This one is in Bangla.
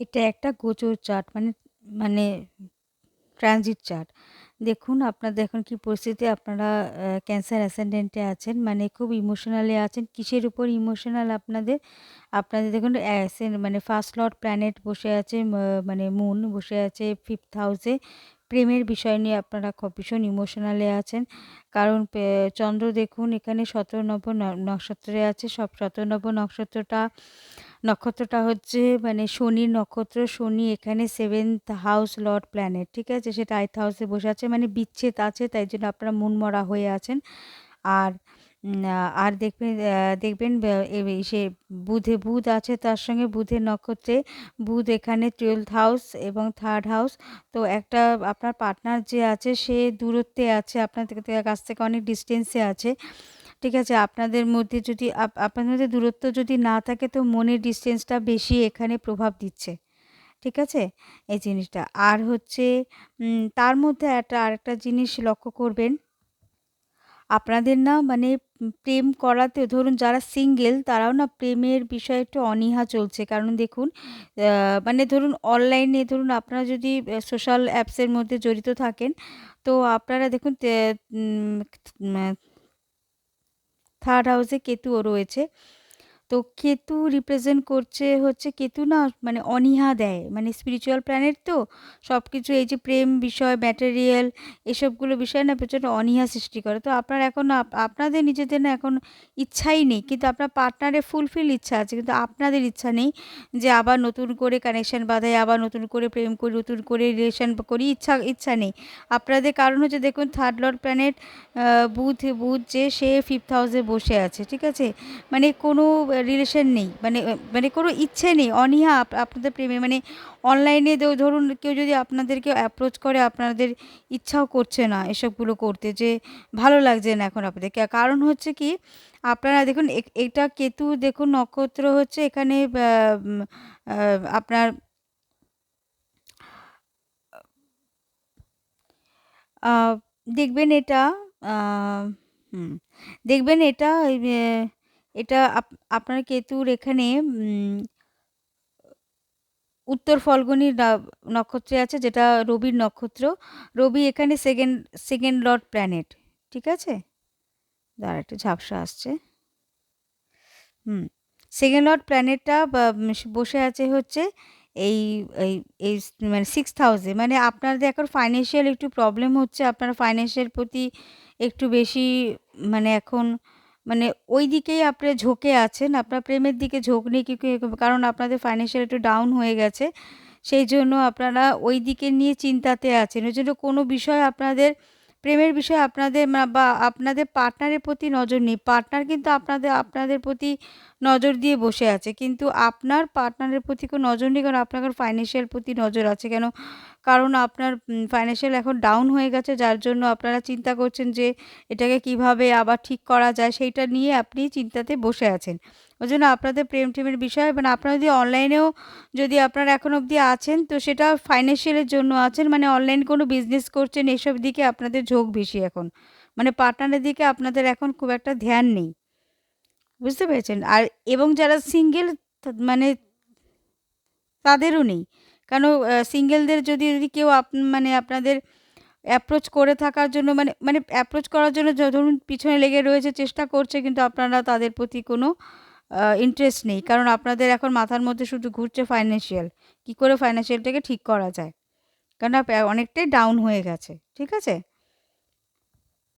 এটা একটা গোচর চার্ট মানে মানে ট্রানজিট চার্ট। দেখুন, আপনাদের এখন কি পরিস্থিতি আপনারা ক্যান্সার অ্যাসেন্ডেন্ট আছেন। মানে খুব ইমোশনালি আছেন। কিসের উপর ইমোশনাল আপনাদের? আপনাদের দেখুন মানে ফার্স্ট লর্ড প্ল্যানেট বসে আছে মানে মুন বসে আছে 5th হাউসে। প্রেমের বিষয় নিয়ে আপনারা ভীষণ ইমোশনালে আছেন। কারণ চন্দ্র দেখুন, এখানে ১৭ নব ন, নক্ষত্রে আছে। সব ১৭ নব নক্ষত্রটা নক্ষত্রটা হচ্ছে মানে শনির নক্ষত্র। শনি এখানে 7th হাউস লর্ড প্ল্যানেট। ঠিক আছে? সেটা 8th হাউসে বসে আছে। মানে বিচ্ছেদ আছে, তাই জন্য আপনারা মনমরা হয়ে আছেন। আর আর দেখবেন দেখবেন সে বুধে বুধ আছে, তার সঙ্গে বুধের নক্ষত্রে বুধ এখানে 12th হাউস এবং থার্ড হাউস। তো একটা আপনার পার্টনার যে আছে, সে দূরত্বে আছে আপনার কাছ থেকে অনেক ডিস্টেন্সে আছে। ঠিক আছে? আপনাদের মধ্যে যদি আপ আপনাদের মধ্যে দূরত্ব যদি না থাকে তো মনের ডিসট্যান্সটা বেশি এখানে প্রভাব দিচ্ছে। ঠিক আছে? এই জিনিসটা। আর হচ্ছে তার মধ্যে একটা আরেকটা জিনিস লক্ষ্য করবেন আপনাদের না মানে প্রেম করাতে ধরুন যারা সিঙ্গেল তারাও না প্রেমের বিষয়ে একটু অনীহা চলছে। কারণ দেখুন মানে ধরুন অনলাইনে ধরুন আপনারা যদি সোশ্যাল অ্যাপসের মধ্যে জড়িত থাকেন, তো আপনারা দেখুন 3rd হাউসে কেতুও রয়েছে। তো কেতু রিপ্রেজেন্ট করছে হচ্ছে কেতু না মানে অনীহা দেয়। মানে স্পিরিচুয়াল প্ল্যানেট তো সব কিছু এই যে প্রেম বিষয়, ম্যাটেরিয়াল এসবগুলো বিষয় না প্রচণ্ড অনীহা সৃষ্টি করে। তো আপনার এখন আপ আপনাদের নিজেদের না এখন ইচ্ছাই নেই। কিন্তু আপনার পার্টনারের ফুলফিল ইচ্ছা আছে। কিন্তু আপনাদের ইচ্ছা নেই যে আবার নতুন করে কানেকশন বাঁধাই, আবার নতুন করে প্রেম করি, নতুন করে রিলেশন করি ইচ্ছা ইচ্ছা নেই। আপনাদের কারণ হচ্ছে দেখুন থার্ড লর্ড প্ল্যানেট বুধ বুধ যে সে 5th হাউসে বসে আছে। ঠিক আছে? মানে কোনো রিলেশন নেই। মানে মানে কোনো ইচ্ছে নেই। অনীহা আপ আপনাদের প্রেমে মানে অনলাইনে ধরুন কেউ যদি আপনাদেরকে অ্যাপ্রোচ করে আপনাদের ইচ্ছাও করছে না এসবগুলো করতে যে ভালো লাগছে না এখন আপনাদের। কা কারণ হচ্ছে কি আপনারা দেখুন এটা কেতু দেখুন নক্ষত্র হচ্ছে এখানে আপনার দেখবেন এটা হুম, দেখবেন এটা এটা আপ আপনার কেতুর এখানে উত্তর ফল্গুনী না নক্ষত্রে আছে যেটা রবির নক্ষত্র। রবি এখানে 2nd 2nd লর্ড প্ল্যানেট। ঠিক আছে? দাঁড়া একটু ঝাপসা আসছে। হুম, সেকেন্ড লর্ড প্ল্যানেটটা বসে আছে হচ্ছে এই এই মানে সিক্স হাউসে। মানে আপনাদের এখন ফাইন্যান্সিয়াল একটু প্রবলেম হচ্ছে। আপনারা ফাইন্যান্সের প্রতি একটু বেশি মানে এখন মানে ওই দিকেই আপনি ঝোঁকে আছেন। আপনার প্রেমের দিকে ঝোঁক নেই কারণ আপনাদের ফাইন্যান্সিয়াল একটু ডাউন হয়ে গেছে। সেই জন্য আপনারা ওই দিকে নিয়ে চিন্তাতে আছেন। ওই জন্য কোনো বিষয় আপনাদের, প্রেমের বিষয়ে আপনাদের বা আপনাদের পার্টনারের প্রতি নজর নেই। পার্টনার কিন্তু আপনাদের আপনাদের প্রতি নজর দিয়ে বসে আছে। কিন্তু আপনার পার্টনারের প্রতি কোনো নজর নেই, কারণ আপনার ফাইন্যান্সিয়াল প্রতি নজর আছে। কেন? কারণ আপনার ফাইন্যান্সিয়াল এখন ডাউন হয়ে গেছে, যার জন্য আপনারা চিন্তা করছেন যে এটাকে কীভাবে আবার ঠিক করা যায়, সেইটা নিয়ে আপনি চিন্তাতে বসে আছেন। ওই জন্য আপনাদের প্রেম-টেমের বিষয় মানে আপনারা যদি অনলাইনেও যদি আপনারা এখন অবধি আছেন, তো সেটা ফাইন্যান্সিয়াল এর জন্য আছেন। মানে অনলাইন কোনো বিজনেস করছেন, এসব দিকে আপনাদের ঝোঁক বেশি এখন। মানে পার্টনারের দিকে আপনাদের এখন খুব একটা ধ্যান নেই। বুঝতে পেরেছেন? আর এবং যারা সিঙ্গেল মানে তাদেরও নেই। কেন সিঙ্গেলদের যদি যদি কেউ আপ মানে আপনাদের অ্যাপ্রোচ করে থাকার জন্য মানে মানে অ্যাপ্রোচ করার জন্য ধরুন পিছনে লেগে রয়েছে, চেষ্টা করছে, কিন্তু আপনারা তাদের প্রতি কোনো ইন্টারেস্ট নেই। কারণ আপনাদের এখন মাথার মধ্যে শুধু ঘুরছে ফাইন্যান্সিয়াল। কি করে ফাইন্যান্সিয়ালটাকে ঠিক করা যায়। কেননা অনেকটাই ডাউন হয়ে গেছে। ঠিক আছে?